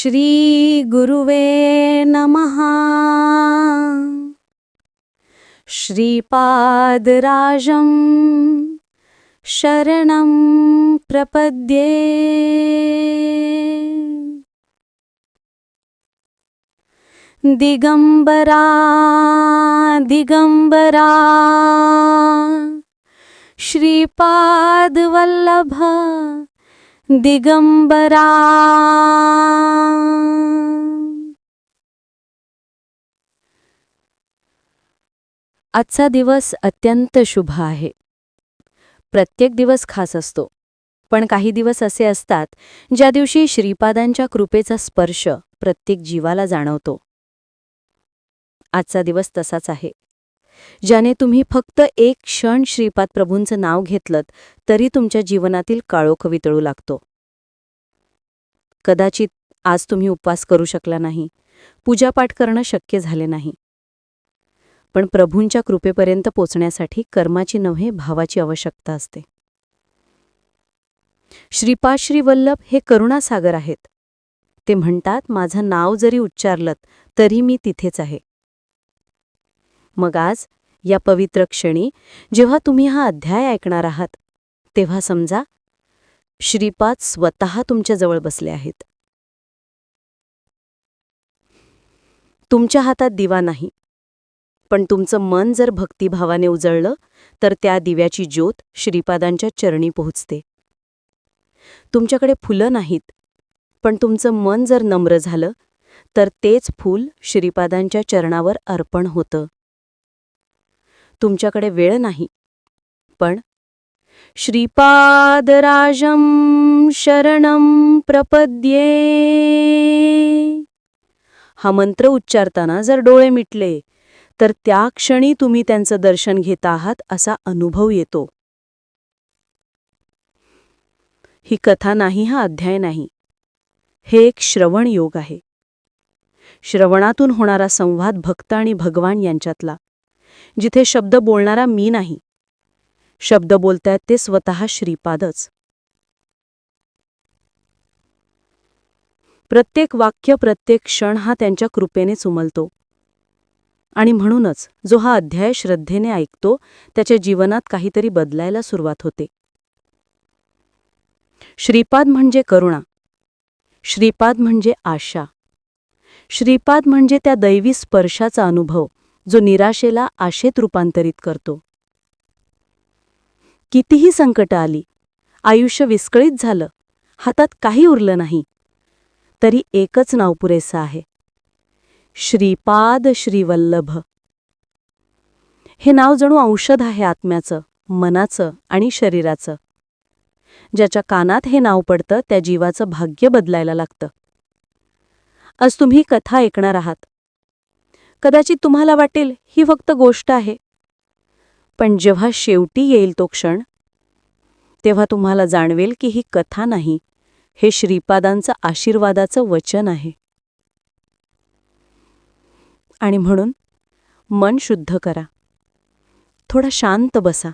श्रीगुरुवे नमः। श्रीपादराजं शरणं प्रपद्ये। दिगम्बरा दिगम्बरा श्रीपादवल्लभ दिगंबरा. आजचा दिवस अत्यंत शुभ आहे. प्रत्येक दिवस खास असतो. पण काही दिवस असे असतात ज्या दिवशी श्रीपादांच्या कृपेचा स्पर्श प्रत्येक जीवाला जाणवतो. आजचा दिवस तसाच आहे. ज्याने तुम्ही फक्त एक क्षण श्रीपाद प्रभूंचं नाव घेतलं तरी तुमच्या जीवनातील काळोख वितळू लागतो. कदाचित आज तुम्ही उपवास करू शकला नाही. पूजापाठ करणं शक्य झाले नाही. पण प्रभूंच्या कृपेपर्यंत पोचण्यासाठी कर्माची नव्हे भावाची आवश्यकता असते. श्रीपाद श्रीवल्लभ हे करुणासागर आहेत. ते म्हणतात माझं नाव जरी उच्चारलं तरी मी तिथेच आहे. मग आज या पवित्र क्षणी जेव्हा तुम्ही हा अध्याय ऐकणार आहात तेव्हा समजा श्रीपाद स्वतः तुमच्याजवळ बसले आहेत. तुमच्या हातात दिवा नाही. पण तुमचं मन जर भक्तिभावाने उजळलं तर त्या दिव्याची ज्योत श्रीपादांच्या चरणी पोहोचते. तुमच्याकडे फुलं नाहीत पण तुमचं मन जर नम्र झालं तर तेच फूल श्रीपादांच्या चरणावर अर्पण होतं. तुमच्याकडे वेळ नाही पण श्रीपादराजं शरणं प्रपद्ये. हा मंत्र उच्चारताना जर डोळे मिटले तर त्या क्षणी तुम्ही त्यांचं दर्शन घेत आहात असा अनुभव येतो. ही कथा नाही हा अध्याय नाही. हे एक श्रवण योग आहे. श्रवणातून होणारा संवाद भक्त आणि भगवान यांच्यातला. जिथे शब्द बोलणारा मी नाही शब्द बोलतायत ते स्वतः श्रीपादच. प्रत्येक वाक्य प्रत्येक क्षण हा त्यांच्या कृपेनेच उमलतो. आणि म्हणूनच जो हा अध्याय श्रद्धेने ऐकतो त्याच्या जीवनात काहीतरी बदलायला सुरुवात होते. श्रीपाद म्हणजे करुणा. श्रीपाद म्हणजे आशा. श्रीपाद म्हणजे त्या दैवी स्पर्शाचा अनुभव जो निराशेला आशेत रूपांतरित करतो. कितीही संकट आली आयुष्य विस्कळीत झालं हातात काही उरलं नाही. तरी एकच नाव पुरेसं आहे. श्रीपाद श्रीवल्लभ. हे नाव जणू औषध आहे आत्म्याचं मनाचं आणि शरीराचं. ज्याच्या कानात हे नाव पडतं त्या जीवाचं भाग्य बदलायला लागतं. आज तुम्ही कथा ऐकणार आहात. कदाचित तुम्हाला वाटेल ही फक्त गोष्ट आहे. पण जेव्हा शेवटी येईल तो क्षण तेव्हा तुम्हाला जाणवेल की ही कथा नाही हे श्रीपादांचं आशीर्वादाचं वचन आहे. आणि म्हणून मन शुद्ध करा. थोडा शांत बसा.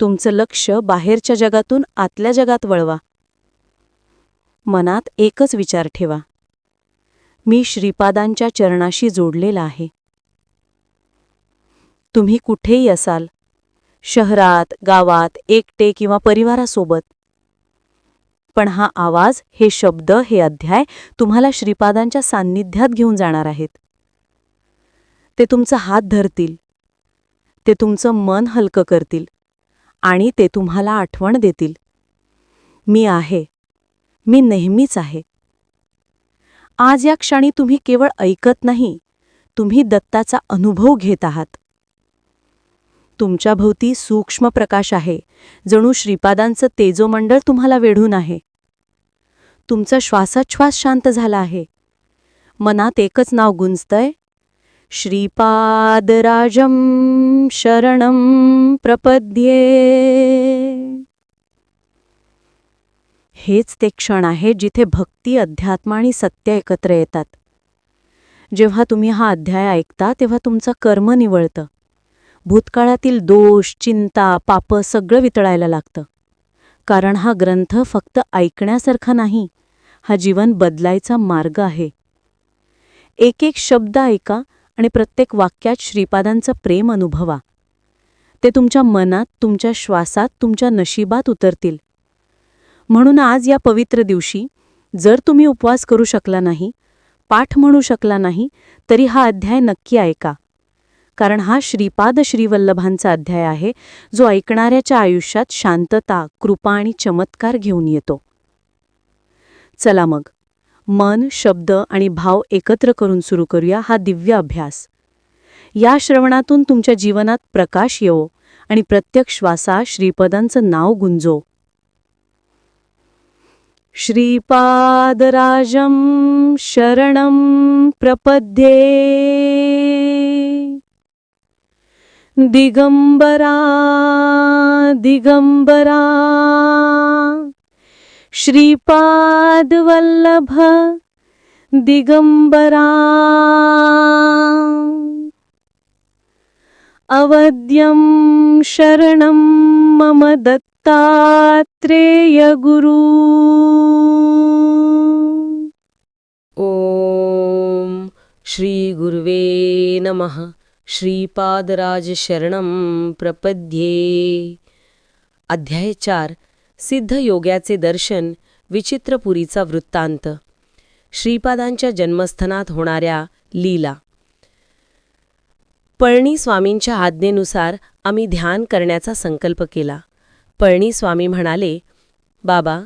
तुमचं लक्ष बाहेरच्या जगातून आतल्या जगात वळवा. मनात एकच विचार ठेवा. मी श्रीपादांच्या चरणाशी जोडलेला आहे. तुम्ही कुठेही असाल शहरात गावात एकटे किंवा परिवारासोबत. पण हा आवाज हे शब्द हे अध्याय तुम्हाला श्रीपादांच्या सान्निध्यात घेऊन जाणार आहेत. ते तुमचा हात धरतील. ते तुमचं मन हलकं करतील. आणि ते तुम्हाला आठवण देतील. मी आहे. मी नेहमीच आहे. आज या क्षणी तुम्ही केवळ ऐकत नाही तुम्ही दत्ताचा अनुभव घेत आहात. तुमच्याभोवती सूक्ष्म प्रकाश आहे. जणू श्रीपादांचं तेजोमंडळ तुम्हाला वेढून आहे. तुमचा श्वासाश्वास शांत झाला आहे. मनात एकच नाव गुंजतंय. श्रीपादराजं शरणं प्रपद्ये. हेच ते क्षण आहे जिथे भक्ती अध्यात्म आणि सत्य एकत्र येतात. जेव्हा तुम्ही हा अध्याय ऐकता तेव्हा तुमचं कर्म निवळतं. भूतकाळातील दोष चिंता पाप सगळं वितळायला लागतं. कारण हा ग्रंथ फक्त ऐकण्यासारखा नाही हा जीवन बदलायचा मार्ग आहे. एक एक शब्द ऐका आणि प्रत्येक वाक्यात श्रीपादांचं प्रेम अनुभवा. ते तुमच्या मनात तुमच्या श्वासात तुमच्या नशिबात उतरतील. म्हणून आज या पवित्र दिवशी जर तुम्ही उपवास करू शकला नाही पाठ म्हणू शकला नाही तरी हा अध्याय नक्की ऐका. कारण हा श्रीपाद श्रीवल्लभांचा अध्याय आहे जो ऐकणाऱ्याच्या आयुष्यात शांतता कृपा आणि चमत्कार घेऊन येतो. चला मग. मन शब्द आणि भाव एकत्र करून सुरू करूया हा दिव्य अभ्यास. या श्रवणातून तुमच्या जीवनात प्रकाश येवो आणि प्रत्येक श्वासा श्रीपदांचं नाव गुंजो. श्रीपादराजं शरणं प्रपद्ये. दिगंबरा दिगंबरा। श्रीपादवल्लभ दिगंबरा। अवद्यं शरणं मम दत्तात्रेयगुरु। ॐ श्रीगुर्वे नमः। श्रीपादराजशरणं प्रपद्ये. अध्याय चार. सिद्ध योग्याचे दर्शन विचित्रपुरीचा वृत्तांत. श्रीपादांच्या जन्मस्थानात होणाऱ्या लीला. पळणी स्वामींच्या आज्ञेनुसार आम्ही ध्यान करण्याचा संकल्प केला. पळणी स्वामी म्हणाले बाबा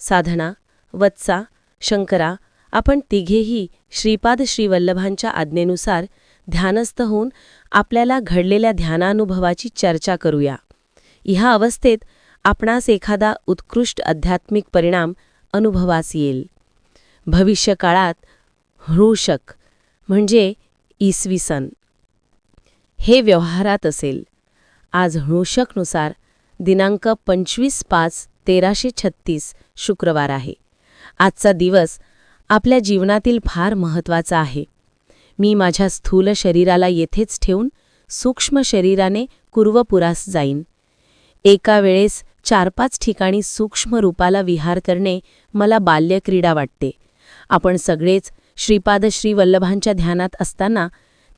साधना वत्सा शंकरा आपण तिघेही श्रीपाद श्रीवल्लभांच्या आज्ञेनुसार ध्यानस्थ होऊन आपल्याला घडलेल्या ध्यानानुभवाची चर्चा करूया. ह्या अवस्थेत आपणास एखादा उत्कृष्ट आध्यात्मिक परिणाम अनुभवास येईल. भविष्यकाळात हृषक म्हणजे इसवी सन. हे व्यवहारात असेल. आज हृषकनुसार दिनांक पंचवीस पाच तेराशे छत्तीस शुक्रवार आहे. आजचा दिवस आपल्या जीवनातील फार महत्त्वाचा आहे. मी माझ्या स्थूल शरीराला येथेच ठेवून सूक्ष्म शरीराने कुर्वपुरास जाईन. एका वेळेस चार पाच ठिकाणी सूक्ष्म रूपाला विहार करणे मला बाल्यक्रीडा वाटते. आपण सगळेच श्रीपाद श्री वल्लभांच्या ध्यानात असताना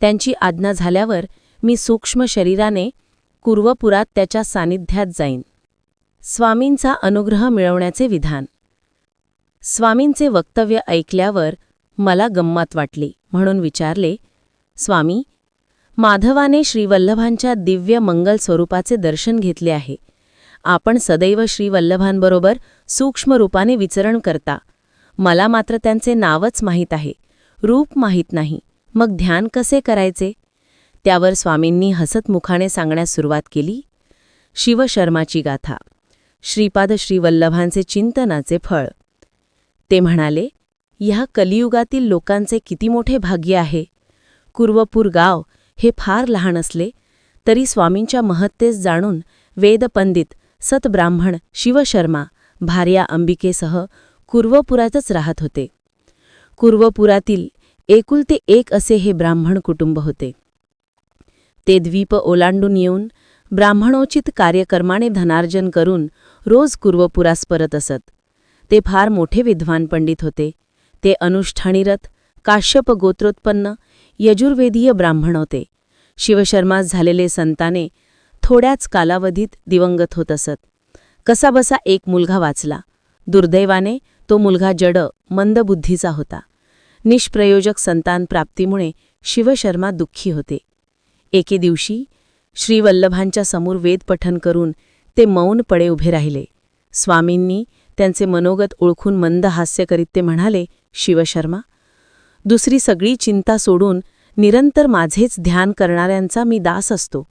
त्यांची आज्ञा झाल्यावर मी सूक्ष्म शरीराने कुर्वपुरात त्याच्या सानिध्यात जाईन. स्वामींचा अनुग्रह मिळवण्याचे विधान. स्वामींचे वक्तव्य ऐकल्यावर मला गंमत वाटली म्हणून विचारले स्वामी माधवाने श्रीवल्लभांच्या दिव्य मंगल स्वरूपाचे दर्शन घेतले आहे. आपण सदैव श्रीवल्लभांबरोबर सूक्ष्म रूपाने विचरण करता. मला मात्र त्यांचे नावच माहीत आहे. रूप माहीत नाही. मग ध्यान कसे करायचे? त्यावर स्वामींनी हसतमुखाने सांगण्यास सुरुवात केली. शिवशर्माची गाथा. श्रीपाद श्रीवल्लभांचे चिंतनाचे फळ. ते म्हणाले ह्या कलियुगातील लोकांचे किती मोठे भाग्य आहे. कुर्वपूर गाव हे फार लहान असले तरी स्वामींच्या महत्तेस जाणून वेदपंडित सतब्राह्मण शिवशर्मा भार्या अंबिकेसह कुर्वपुरातच राहत होते. कुर्वपुरातील एकुलते एक असे हे ब्राह्मण कुटुंब होते. ते द्वीप ओलांडून येऊन ब्राह्मणोचित कार्यकर्माने धनार्जन करून रोज कुर्वपुरास परत असत. ते फार मोठे विद्वान पंडित होते. ते अनुष्ठानीरत काश्यप गोत्रोत्पन्न यजुर्वेदीय ब्राह्मण होते. शिवशर्मास झालेले संताने थोड्याच कालावधीत दिवंगत होत असत. कसाबसा एक मुलगा वाचला. दुर्दैवाने तो मुलगा जड मंदबुद्धीचा होता. निष्प्रयोजक संतान प्राप्तीमुळे शिवशर्मा दुःखी होते. एके दिवशी श्रीवल्लभांच्या समोर वेदपठन करून ते मौनपणे उभे राहिले. स्वामींनी त्यांचे मनोगत ओळखून मंद हास्य करीत ते म्हणाले शिवशर्मा दुसरी सगळी चिंता सोडून निरंतर माझेच ध्यान करणाऱ्यांचा मी दास असतो.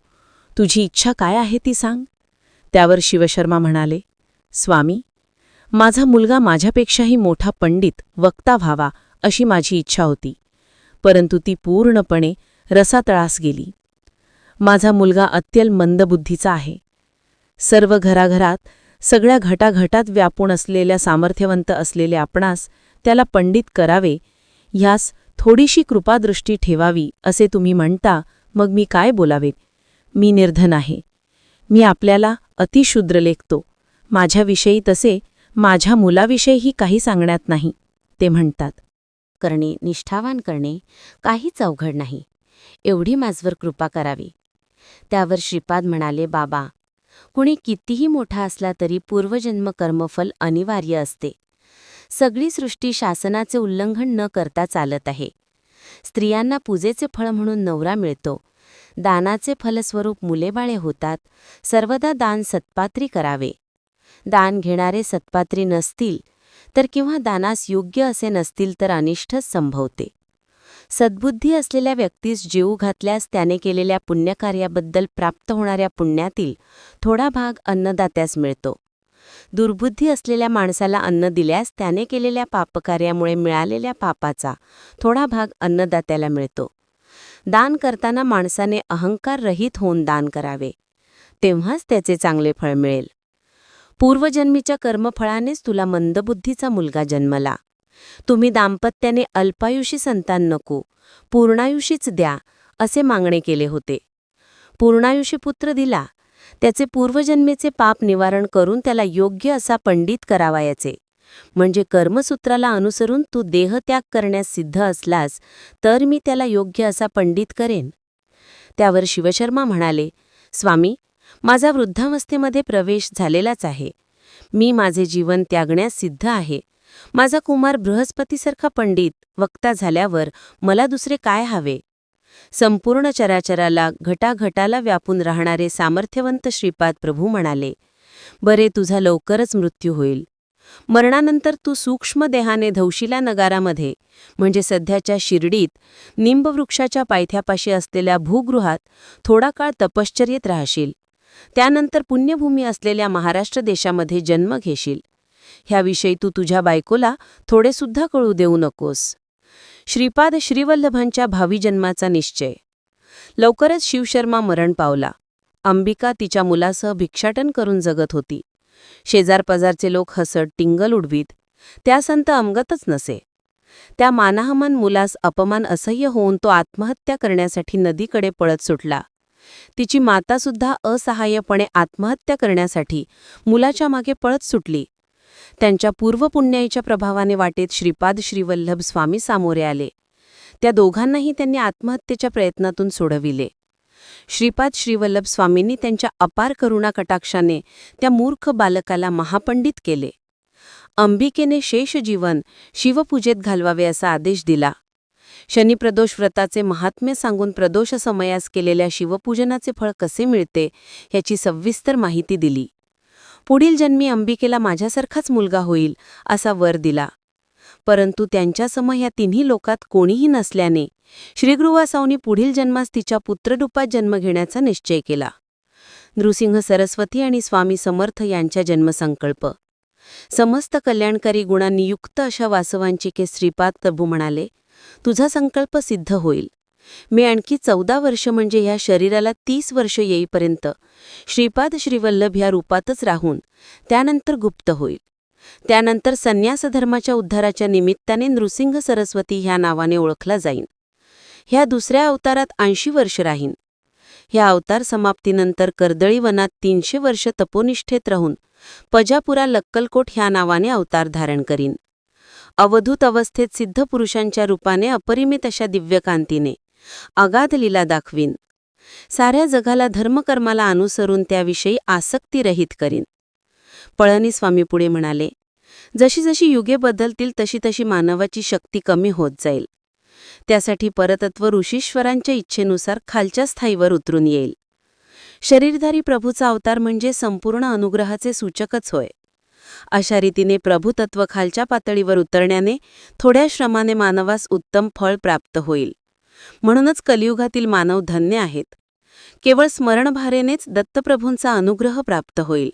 तुझी इच्छा काय आहे ती सांग. त्यावर शिवशर्मा म्हणाले स्वामी माझा मुलगा माझ्यापेक्षाही मोठा पंडित वक्ता व्हावा अशी माझी इच्छा होती. परंतु ती पूर्णपणे रसातळास गेली. माझा मुलगा अत्यल मंदबुद्धीचा आहे. सर्व घराघरात सगळ्या घटाघटात व्यापून असलेल्या सामर्थ्यवंत असलेले आपणास त्याला पंडित करावे. ह्यास थोडीशी कृपादृष्टी ठेवावी असे तुम्ही म्हणता मग मी काय बोलावे? मी निर्धन आहे. मी आपल्याला अतिशूद्र लेखतो. माझ्याविषयी तसे माझ्या मुलाविषयीही काही सांगण्यात नाही ते म्हणतात. करणे निष्ठावान करणे काहीच अवघड नाही. एवढी माझवर कृपा करावी. त्यावर श्रीपाद म्हणाले बाबा कुणी कितीही मोठा असला तरी पूर्वजन्म कर्मफल अनिवार्य असते. सगळी सृष्टी शासनाचे उल्लंघन न करता चालत आहे. स्त्रियांना पूजेचे फळ म्हणून नवरा मिळतो. दानाचे फलस्वरूप मुलेबाळे होतात. सर्वदा दान सत्पात्री करावे. दान घेणारे सत्पात्री नसतील तर किंवा दानास योग्य असे नसतील तर अनिष्ठच संभवते. सद्बुद्धी असलेल्या व्यक्तीस जीव घातल्यास त्याने केलेल्या पुण्यकार्याबद्दल प्राप्त होणाऱ्या पुण्यातील थोडा भाग अन्नदात्यास मिळतो. दुर्बुद्धी असलेल्या माणसाला अन्न दिल्यास त्याने केलेल्या पापकार्यामुळे मिळालेल्या पापाचा थोडा भाग अन्नदात्याला मिळतो. दान करताना माणसाने अहंकार रहित होऊन दान करावे. तेव्हाच त्याचे चांगले फळ मिळेल. पूर्वजन्मीच्या कर्मफळानेच तुला मंदबुद्धीचा मुलगा जन्मला. तुम्ही दाम्पत्याने अल्पायुषी संतान नको पूर्णायुषीच द्या असे मागणे केले होते. पूर्णायुषी पुत्र दिला त्याचे पूर्वजन्मेचे पाप निवारण करून त्याला योग्य असा पंडित करावायाचे. म्हणजे कर्मसूत्राला अनुसरून तू देहत्याग करण्यास सिद्ध असलास तर मी त्याला योग्य असा पंडित करेन. त्यावर शिवशर्मा म्हणाले स्वामी माझा वृद्धावस्थेमध्ये प्रवेश झालेलाच आहे. मी माझे जीवन त्यागण्यास सिद्ध आहे. माझा कुमार बृहस्पतीसारखा पंडित वक्ता झाल्यावर मला दुसरे काय हवे? संपूर्ण चराचराला घटाघटाला व्यापून राहणारे सामर्थ्यवंत श्रीपाद प्रभू म्हणाले बरे तुझा लवकरच मृत्यू होईल. मरणानंतर तू सूक्ष्म देहाने धौशिला नगारामध्ये म्हणजे सध्याच्या शिर्डीत निंबवृक्षाच्या पायथ्यापाशी असलेल्या भूगृहात थोडा काळ तपश्चर्येत राहशील. त्यानंतर पुण्यभूमी असलेल्या महाराष्ट्र देशामध्ये जन्म घेशील. ह्याविषयी तू तुझ्या बायकोला थोडेसुद्धा कळू देऊ नकोस. श्रीपाद श्रीवल्लभांच्या भावी जन्माचा निश्चय. लवकरच शिवशर्मा मरण पावला. अंबिका तिच्या मुलासह भिक्षाटन करून जगत होती. शेजारपजारचे लोक हसत टिंगल उडवीत. त्या संत अमगतच नसे. त्या मानाहमान मुलास अपमान असह्य होऊन तो आत्महत्या करण्यासाठी नदीकडे पळत सुटला. तिची मातासुद्धा असहाय्यपणे आत्महत्या करण्यासाठी मुलाच्या मागे पळत सुटली. त्यांच्या पूर्वपुण्याईच्या प्रभावाने वाटेत श्रीपाद श्रीवल्लभ स्वामी सामोरे आले. त्या दोघांनाही त्यांनी आत्महत्येच्या प्रयत्नातून सोडविले. श्रीपाद श्रीवल्लभ स्वामींनी त्यांच्या अपार करुणा कटाक्षाने त्या मूर्ख बालकाला महापंडित केले. अंबिकेने शेष जीवन शिवपूजेत घालवावे असा आदेश दिला. शनिप्रदोष व्रताचे महात्म्य सांगून प्रदोष समयास केलेल्या शिवपूजनाचे फळ कसे मिळते याची सविस्तर माहिती दिली. पुढील जन्मी अंबिकेला माझ्यासारखाच मुलगा होईल असा वर दिला. परंतु त्यांच्यासमोर ह्या तिन्ही लोकात कोणीही नसल्याने श्रीगृवासावनी पुढील जन्मास तिच्या पुत्ररूपात जन्म घेण्याचा निश्चय केला. नृसिंह सरस्वती आणि स्वामी समर्थ यांच्या जन्मसंकल्प. समस्त कल्याणकारी गुणांनी युक्त अशा वासवांची के श्रीपाद प्रभू म्हणाले तुझा संकल्प सिद्ध होईल. मी आणखी चौदा वर्ष म्हणजे ह्या शरीराला तीस वर्ष येईपर्यंत श्रीपाद श्रीवल्लभ ह्या रूपातच राहून त्यानंतर गुप्त होईल. त्यानंतर संन्यासधर्माच्या उद्धाराच्या निमित्ताने नृसिंह सरस्वती ह्या नावाने ओळखला जाईन. ह्या दुसऱ्या अवतारात ऐंशी वर्ष राहीन. ह्या अवतार समाप्तीनंतर कर्दळी वनात तीनशे वर्ष तपोनिष्ठेत राहून पजापुरा लक्कलकोट ह्या नावाने अवतार धारण करीन. अवधूत अवस्थेत सिद्ध पुरुषांच्या रूपाने अपरिमित अशा दिव्यकांतीने अगाध लीला दाखवीन. साऱ्या जगाला धर्मकर्माला अनुसरून त्याविषयी आसक्तीरहित करीन. पळणी स्वामी पुढे म्हणाले जशी जशी युगे बदलतील तशी तशी मानवाची शक्ती कमी होत जाईल. त्यासाठी परतत्व ऋषीश्वरांच्या इच्छेनुसार खालच्या स्थायीवर उतरून येईल. शरीरधारी प्रभूचा अवतार म्हणजे संपूर्ण अनुग्रहाचे सूचकच होय. अशा रीतीने प्रभुतत्व खालच्या पातळीवर उतरण्याने थोड्या श्रमाने मानवास उत्तम फळ प्राप्त होईल. म्हणूनच कलियुगातील मानव धन्य आहेत. केवळ स्मरणभारेनेच दत्तप्रभूंचा अनुग्रह प्राप्त होईल.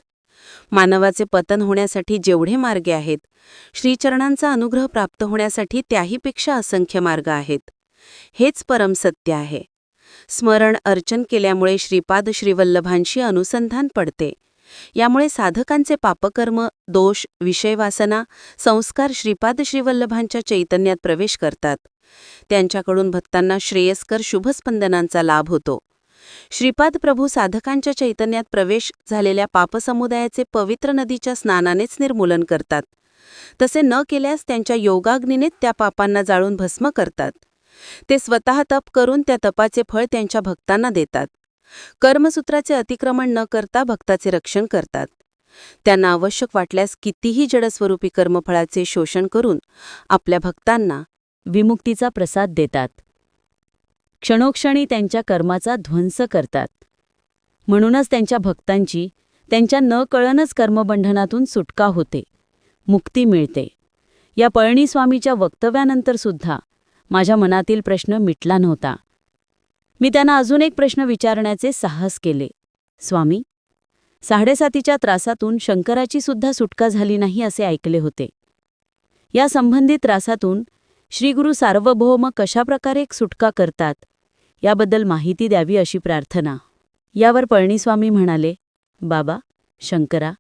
मानवाचे पतन होण्यासाठी जेवढे मार्गे आहेत श्रीचरणांचा अनुग्रह प्राप्त होण्यासाठी त्याहीपेक्षा असंख्य मार्ग आहेत. हेच परम सत्य आहे. स्मरण अर्चन केल्यामुळे श्रीपाद श्रीवल्लभांशी अनुसंधान पडते. यामुळे साधकांचे पापकर्म दोष विषयवासना संस्कार श्रीपाद श्रीवल्लभांच्या चैतन्यात प्रवेश करतात. त्यांच्याकडून भक्तांना श्रेयस्कर शुभस्पंदनांचा लाभ होतो. श्रीपाद प्रभू साधकांच्या चैतन्यात प्रवेश झालेल्या पापसमुदायाचे पवित्र नदीच्या स्नानानेच निर्मूलन करतात. तसे न केल्यास त्यांच्या योगाग्नीनेच त्या पापांना जाळून भस्म करतात. ते स्वतः तप करून त्या तपाचे फळ त्यांच्या भक्तांना देतात. कर्मसूत्राचे अतिक्रमण न करता भक्ताचे रक्षण करतात. त्यांना आवश्यक वाटल्यास कितीही जडस्वरूपी कर्मफळाचे शोषण करून आपल्या भक्तांना विमुक्तीचा प्रसाद देतात. क्षणोक्षणी त्यांच्या कर्माचा ध्वंस करतात. म्हणूनच त्यांच्या भक्तांची त्यांच्या न कळनच कर्मबंधनातून सुटका होते. मुक्ती मिळते. या पळणीस्वामीच्या वक्तव्यानंतर सुद्धा माझ्या मनातील प्रश्न मिटला नव्हता. मी त्यांना अजून एक प्रश्न विचारण्याचे साहस केले. स्वामी साडेसातीच्या त्रासातून शंकराची सुद्धा सुटका झाली नाही असे ऐकले होते. या संबंधित त्रासातून श्रीगुरु सार्वभौम कशाप्रकारे एक सुटका करतात? याबद्दल माहिती द्यावी अशी प्रार्थना. यावर पळणीस्वामी म्हणाले बाबा शंकरा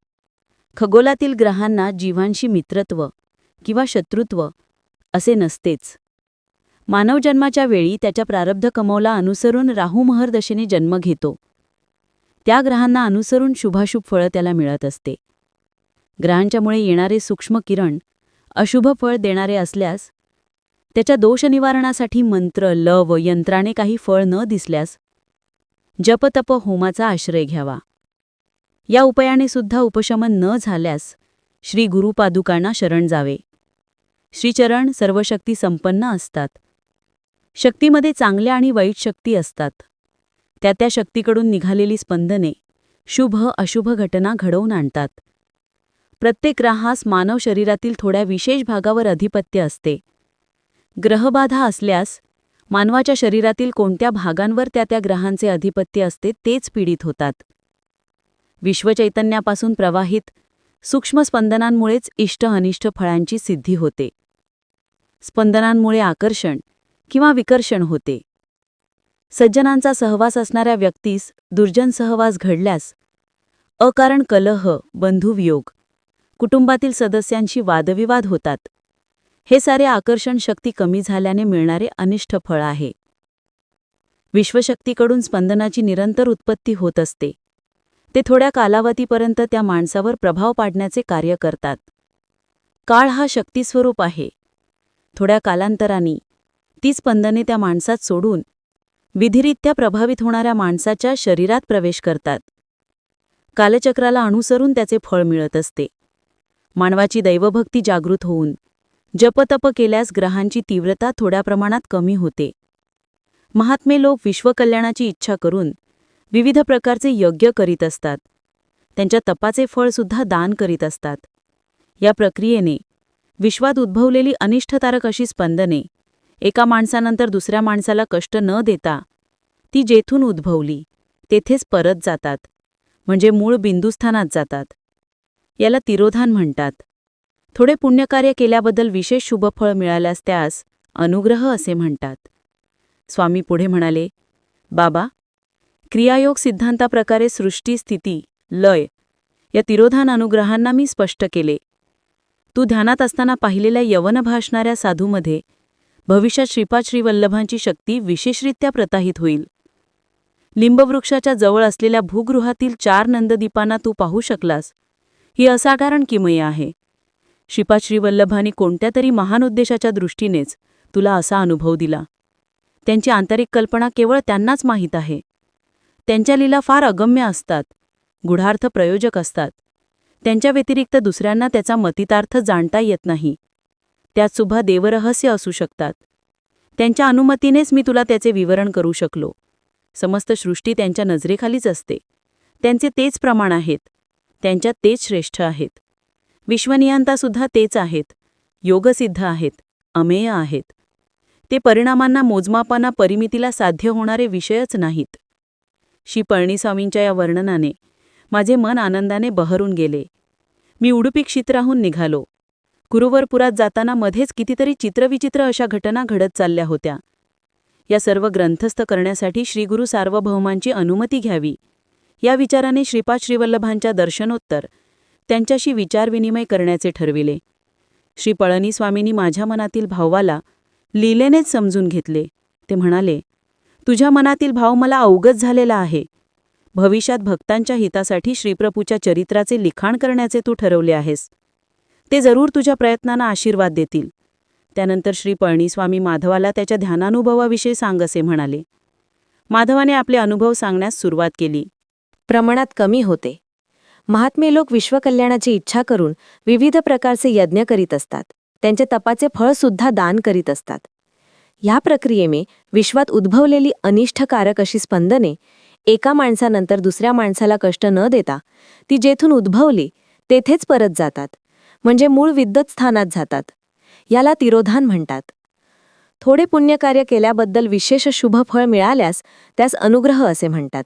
खगोलातील ग्रहांना जीवांशी मित्रत्व किंवा शत्रुत्व असे नसतेच. मानवजन्माच्या वेळी त्याच्या प्रारब्ध कमवला अनुसरून राहू महर्दशेने जन्म घेतो. त्या ग्रहांना अनुसरून शुभाशुभ फळं त्याला मिळत असते. ग्रहांच्यामुळे येणारे सूक्ष्म किरण अशुभ फळ देणारे असल्यास त्याच्या दोषनिवारणासाठी मंत्र लव यंत्राने काही फळ न दिसल्यास जपतप होमाचा आश्रय घ्यावा. या उपायाने सुद्धा उपशमन न झाल्यास श्री गुरुपादुकांना शरण जावे. श्रीचरण सर्वशक्ती संपन्न असतात. शक्तीमध्ये चांगल्या आणि वाईट शक्ती असतात. त्या त्या शक्तीकडून निघालेली स्पंदने शुभ अशुभ घटना घडवून आणतात. प्रत्येक ग्रहास मानव शरीरातील थोड्या विशेष भागावर अधिपत्य असते. ग्रहबाधा असल्यास मानवाच्या शरीरातील कोणत्या भागांवर त्या त्या ग्रहांचे अधिपत्य असते तेच पीडित होतात. विश्वचैतन्यापासून प्रवाहित सूक्ष्म स्पंदनांमुळेच इष्ट अनिष्ट फळांची सिद्धी होते. स्पंदनांमुळे आकर्षण किंवा विकर्षण होते. सज्जनांचा सहवास असणाऱ्या व्यक्तीस दुर्जन सहवास घडल्यास अकारण कलह बंधुवियोग कुटुंबातील सदस्यांशी वादविवाद होतात. हे सारे आकर्षण शक्ती कमी झाल्याने मिळणारे अनिष्ट फळ आहे. विश्वशक्तीकडून स्पंदनाची निरंतर उत्पत्ती होत असते. ते थोड्या कालावधीपर्यंत त्या माणसावर प्रभाव पाडण्याचे कार्य करतात. काळ हा शक्तीस्वरूप आहे. थोड्या कालांतराने ती स्पंदने त्या माणसात सोडून विधिरित्या प्रभावित होणाऱ्या माणसाच्या शरीरात प्रवेश करतात. कालचक्राला अनुसरून त्याचे फळ मिळत असते. मानवाची दैवभक्ती जागृत होऊन जपतप केल्यास ग्रहांची तीव्रता थोड्या प्रमाणात कमी होते. महात्मे लोक विश्वकल्याणाची इच्छा करून विविध प्रकारचे यज्ञ करीत असतात. त्यांच्या तपाचे फळसुद्धा दान करीत असतात. या प्रक्रियेने विश्वात उद्भवलेली अनिष्टतारक अशी स्पंदने एका माणसानंतर दुसऱ्या माणसाला कष्ट न देता ती जेथून उद्भवली तेथेच परत जातात. म्हणजे मूळ बिंदुस्थानात जातात. याला तिरोधान म्हणतात. थोडे पुण्यकार्य केल्याबद्दल विशेष शुभफळ मिळाल्यास त्यास अनुग्रह असे म्हणतात. स्वामी पुढे म्हणाले बाबा क्रियायोग सिद्धांताप्रकारे सृष्टी स्थिती लय या तिरोधान अनुग्रहांना मी स्पष्ट केले. तू ध्यानात असताना पाहिलेल्या यवन भासणाऱ्या साधूमध्ये भविष्यात श्रीपाद श्रीवल्लभांची शक्ती विशेषरित्या प्रताहित होईल. लिंबवृक्षाच्या जवळ असलेल्या भूगृहातील चार नंददीपांना तू पाहू शकलास. ही असाधारण किमय आहे. श्रीपाद श्रीवल्लभांनी कोणत्या तरी महान उद्देशाच्या दृष्टीनेच तुला असा अनुभव दिला. त्यांची आंतरिक कल्पना केवळ त्यांनाच माहीत आहे. त्यांच्या लीला फार अगम्य असतात गुढार्थ प्रयोजक असतात. त्यांच्या व्यतिरिक्त दुसऱ्यांना त्याचा मतितार्थ जाणता येत नाही. त्यात सुद्धा देवरहस्य असू शकतात. त्यांच्या अनुमतीनेच मी तुला त्याचे विवरण करू शकलो. समस्त सृष्टी त्यांच्या नजरेखालीच असते. त्यांचे तेच प्रमाण आहेत. त्यांच्यात तेच श्रेष्ठ आहेत. विश्वनियंतासुद्धा तेच आहेत. योगसिद्ध आहेत. अमेय आहेत. ते परिणामांना मोजमापांना परिमितीला साध्य होणारे विषयच नाहीत. श्री पळणीस्वामींच्या या वर्णनाने माझे मन आनंदाने बहरून गेले. मी उडुपी क्षेत्राहून निघालो. कुरुवरपुरात जाताना मध्येच कितीतरी चित्रविचित्र अशा घटना घडत चालल्या होत्या. या सर्व ग्रंथस्थ करण्यासाठी श्रीगुरु सार्वभौमांची अनुमती घ्यावी. या विचाराने श्रीपाद श्रीवल्लभांच्या दर्शनोत्तर त्यांच्याशी विचारविनिमय करण्याचे ठरविले. श्री पळणीस्वामींनी माझ्या मनातील भावाला लीलेनेच समजून घेतले. ते म्हणाले तुझ्या मनातील भाव मला अवगत झालेला आहे. भविष्यात भक्तांच्या हितासाठी श्रीप्रभूच्या चरित्राचे लिखाण करण्याचे तू ठरवले आहेस. ते जरूर तुझ्या प्रयत्नांना आशीर्वाद देतील त्यानंतर श्री पळणीस्वामी माधवाला त्याच्या ध्यानानुभवाविषयी सांग असे म्हणाले. माधवाने आपले अनुभव सांगण्यास सुरुवात केली. प्रमाणात कमी होते. महात्मे लोक विश्वकल्याणाची इच्छा करून विविध प्रकारचे यज्ञ करीत असतात. त्यांचे तपाचे फळ सुद्धा दान करीत असतात. या प्रक्रियेमे विश्वात उद्भवलेली अनिष्टकारक अशी स्पंदने एका माणसानंतर दुसऱ्या माणसाला कष्ट न देता ती जेथून उद्भवली तेथेच परत जातात. म्हणजे मूळ विद्वत स्थानात जातात. याला तिरोधान म्हणतात. थोडे पुण्यकार्य केल्याबद्दल विशेष शुभ फळ मिळाल्यास त्यास अनुग्रह असे म्हणतात.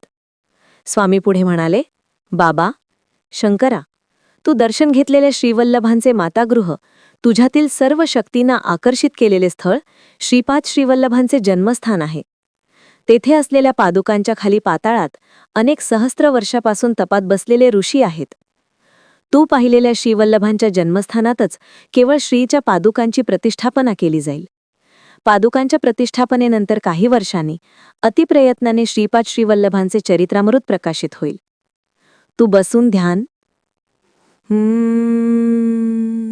स्वामी पुढे म्हणाले बाबा शंकरा तू दर्शन घेतलेल्या श्रीवल्लभांचे मातागृह तुझ्यातील सर्व शक्तींना आकर्षित केलेले स्थळ श्रीपाद श्रीवल्लभांचे जन्मस्थान आहे. तेथे असलेल्या पादुकांच्या खाली पाताळात अनेक सहस्त्र वर्षापासून तपात बसलेले ऋषी आहेत. तू पाहिलेल्या श्रीवल्लभांच्या जन्मस्थानातच केवळ श्रीच्या पादुकांची प्रतिष्ठापना केली जाईल. पादुकांच्या प्रतिष्ठापनेनंतर काही वर्षांनी अतिप्रयत्नाने श्रीपाद श्रीवल्लभांचे चरित्रामृत प्रकाशित होईल. तू बसून ध्यान. हम्म.